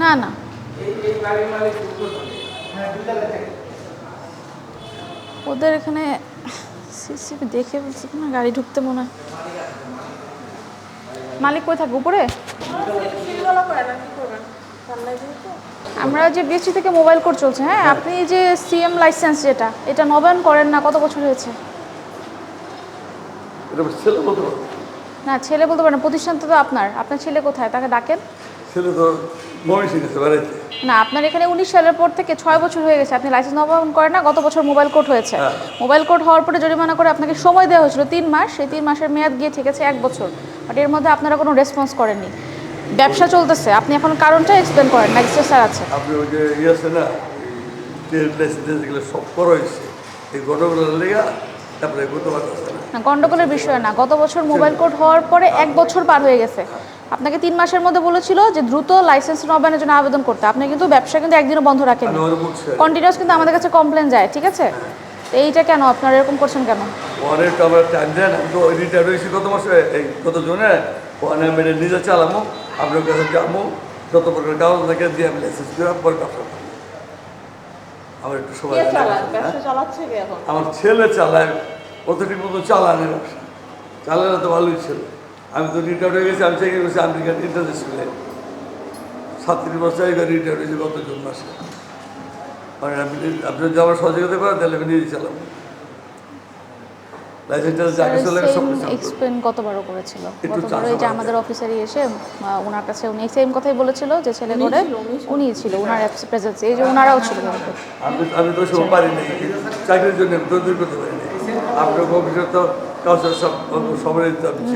না না। ওদের এখানে সিসিটিভি দেখে বলছি না গাড়ি ঢুকতে মনে হয়। মালিক কই থাকে উপরে? আমরা যে বিএসসি থেকে মোবাইল কোড চলছে হ্যাঁ? আপনি যে সিএম লাইসেন্স যেটা এটা নবায়ন করেন না কত বছর হয়েছে? না ছেলে বলতে পারেন প্রতিষ্ঠান তো আপনার। আপনার ছেলে কোথায়? তাকে ডাকেন। ছেলে তো মহিষী গেছে বেড়াইতে না আপনার এখানে উনিশ সালের পর থেকে ছয় বছর হয়ে গেছে। আপনি লাইসেন্স নবায়ন করেন না গত বছর মোবাইল কোড হয়েছে। হ্যাঁ। মোবাইল কোড হওয়ার পরে জরিমানা করে আপনাকে সময় দেওয়া হয়েছিল তিন মাস। সেই তিন মাসের মেয়াদ গিয়ে ঠিক আছে এক বছর। বাট এর মধ্যে আপনারা কোনো রেসপন্স করেননি। ব্যবসা চলতেছে। আপনি এখন কারণটা এক্সপ্লেন করেন ম্যাজিস্ট্রেট স্যার আছে। আপনি ওই যে ইয়ে আছে না ট্রেন লাইসেন্স যেগুলো সব করা হয়েছে। এই ঘটনাগুলো লেগে তারপরে পারতেছে না। গন্ডগোলের বিষয় না। গত বছর মোবাইল কোড হওয়ার পরে এক বছর পার হয়ে গেছে। আপনাকে তিন মাসের মধ্যে বলেছিল যে দ্রুত লাইসেন্স নবায়নের জন্য আবেদন করতে। আপনি কিন্তু ব্যবসা কিন্তু একদিনও বন্ধ রাখেন কন্টিনিউস কিন্তু আমাদের কাছে কমপ্লেন যায় ঠিক আছে? তো এইটা কেন? আপনারা এরকম করছেন কেন? পরে তো আমরা টাইম দেন আমি তো রিটায়ার হয়েছি কত মাসে? এই কত জনে? পরে আমি এটা নিজে চালামো আপনার কাছে যাব যত প্রকার কাগজ থাকে দিয়ে আমি লাইসেন্স করে পরে ব্যবসা করব আমার একটু সময় চালায়? হ্যাঁ? চালাচ্ছে আমার ছেলে চালায় কতটি মতো চালানে ব্যবসা। চালালে তো ভালোই ছিল। আমি তো রিটায়ার হয়ে গেছি আমি চাকরি করছি আমেরিকান ইন্টারন্যাশনালে সাতত্রিশ বছর আগে রিটায়ার হয়েছি গত জুন মাসে। মানে আমি আপনি যদি আমার সহযোগিতা করেন তাহলে আমি নিজে চালাবো। গেছে কতবারও করেছিল? এই যে আমাদের অফিসারই এসে ওনার কাছে উনি সেম কথাই বলেছিল যে ছেলে করে উনি ছিল ওনার প্রেজেন্স এই যে ওনারাও ছিল কিন্তু। আমি তো সব পারি নাই চাকরির জন্য করতে পারি নাই আপনার অফিসে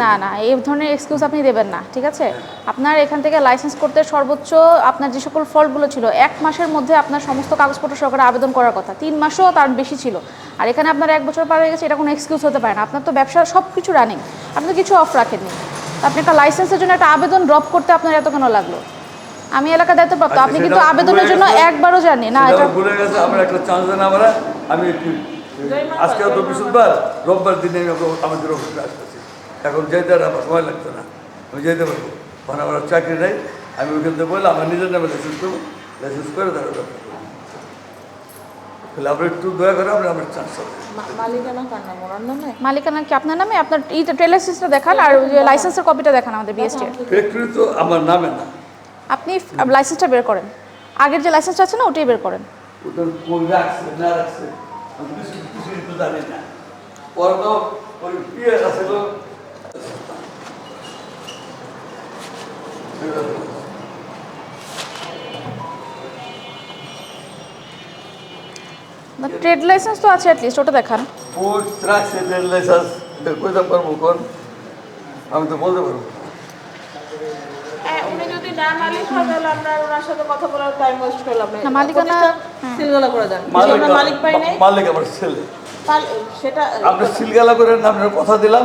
না না এই ধরনের এক্সকিউজ আপনি দেবেন না ঠিক আছে? আপনার এখান থেকে লাইসেন্স করতে সর্বোচ্চ আপনার যে সকল ফল্টগুলো ছিল এক মাসের মধ্যে আপনার সমস্ত কাগজপত্র সহকারে আবেদন করার কথা। তিন মাসও তার বেশি ছিল। আর এখানে আপনার এক বছর পার হয়ে গেছে এটা কোনো এক্সকিউজ হতে পারে না। আপনার তো ব্যবসা সব কিছু রানিং আপনি তো কিছু অফ রাখেননি। আপনি একটা লাইসেন্সের জন্য একটা আবেদন ড্রপ করতে আপনার এত কেন লাগল? আমি এলাকা দায়িত্বপ্রাপ্ত আচ্ছা, আপনি কিন্তু আবেদনের জন্য একবারও জানি না এটা আমার ভুলে গেছে আমার একটা চান্স দেন আমরা আমি আজকে তো বৃহস্পতিবার রোববার দিনে আমি আমাদের অফিসে আসতেছি। এখন যেতে আর আমার সময় লাগতো না। আমি যেতে পারব। কারণ আমার চাকরি নেই। আমি ওইখান থেকে বললাম আমার নিজের নামে লাইসেন্স করব। লাইসেন্স করে তারা ব্যবসা তাহলে আপনি একটু দয়া করে আমরা আমার চান্স হবে মালিকানা কি আপনার নামে? আপনার এই লাইসেন্সটা দেখান আর লাইসেন্সের কপিটা দেখান আমাদের বিএসটি ফ্যাক্টরি তো আমার নামে না। আপনি লাইসেন্সটা বের করেন। আগের যে লাইসেন্সটা আছে না ওটাই বের করেন। ওটা রাখছে না রাখছে? আমি কিছু কিছু তো জানি না পরে তো ওই পিয়ে আছে তো ট্রেড লাইসেন্স তো আছে অ্যাটলিস্ট ওটা দেখান। ফুড রাখছে রেল লাইসেন্স এটা কইতে পারব কোন আমি তো বলতে পারব। হ্যাঁ, উনি যদি না মালিক হয় তাহলে আমরা ওনার সাথে কথা বলার টাইম ওয়েস্ট করলাম। না না, মালিকানা- সিলগালা করে দেন। আমরা মালিক পাই নাই। মালিক আমার ছেলে। সেটা আপনি সিলগালা করে আপনার কথা দিলাম।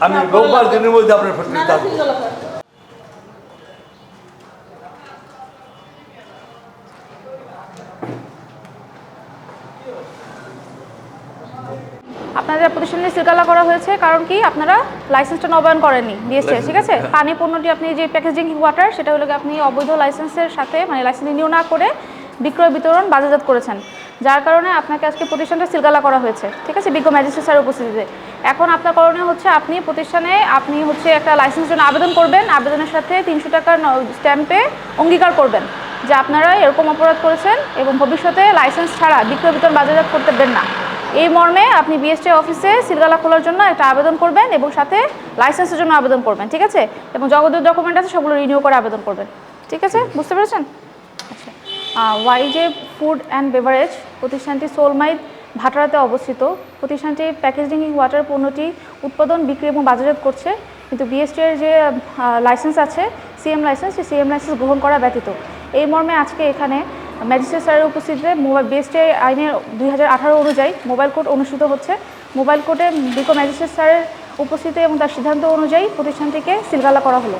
আমি রোববার দিনের মধ্যে আপনার ফোন ফ্যাক্টরি না থাকব সিলগালা করে আপনাদের প্রতিষ্ঠানে সিলগালা করা হয়েছে কারণ কি আপনারা লাইসেন্সটা নবায়ন করেননি বিএসটি ঠিক আছে? পানি পণ্যটি আপনি যে প্যাকেজিং ওয়াটার সেটা হলো আপনি অবৈধ লাইসেন্সের সাথে মানে লাইসেন্স রিনিউ না করে বিক্রয় বিতরণ বাজারজাত করেছেন। যার কারণে আপনাকে আজকে প্রতিষ্ঠানটা সিলগালা করা হয়েছে ঠিক আছে? বিজ্ঞ ম্যাজিস্ট্রেট স্যারের উপস্থিতিতে। এখন আপনার করণীয় হচ্ছে আপনি প্রতিষ্ঠানে আপনি হচ্ছে একটা লাইসেন্সের জন্য আবেদন করবেন আবেদনের সাথে তিনশো টাকার স্ট্যাম্পে অঙ্গীকার করবেন যে আপনারা এরকম অপরাধ করেছেন এবং ভবিষ্যতে লাইসেন্স ছাড়া বিক্রয় বিতরণ বাজারজাত করতে দেবেন না। এই মর্মে আপনি বিএসটি অফিসে সিলগালা খোলার জন্য একটা আবেদন করবেন এবং সাথে লাইসেন্সের জন্য আবেদন করবেন, ঠিক আছে? এবং যাবতীয় ডকুমেন্ট আছে সবগুলো রিনিউ করে আবেদন করবেন, ঠিক আছে? বুঝতে পেরেছেন? আচ্ছা। ওয়াইজে ফুড অ্যান্ড বেভারেজ প্রতিষ্ঠানটি সোলমাইদ ভাটারাতে অবস্থিত। প্রতিষ্ঠানটি প্যাকেজিং ওয়াটার পণ্যটি উৎপাদন, বিক্রি এবং বাজারজাত করছে। কিন্তু বিএসটি এর যে লাইসেন্স আছে সিএম লাইসেন্স সেই সিএম লাইসেন্স গ্রহণ করা ব্যতীত। এই মর্মে আজকে এখানে ম্যাজিস্ট্রেট স্যারের উপস্থিতিতে মোবাইল বেস্টে আইনের দুই হাজার আঠারো অনুযায়ী মোবাইল কোর্ট অনুষ্ঠিত হচ্ছে। মোবাইল কোর্টে বিকো ম্যাজিস্ট্রেট স্যারের উপস্থিতি এবং তার সিদ্ধান্ত অনুযায়ী প্রতিষ্ঠানটিকে সিলগালা করা হলো।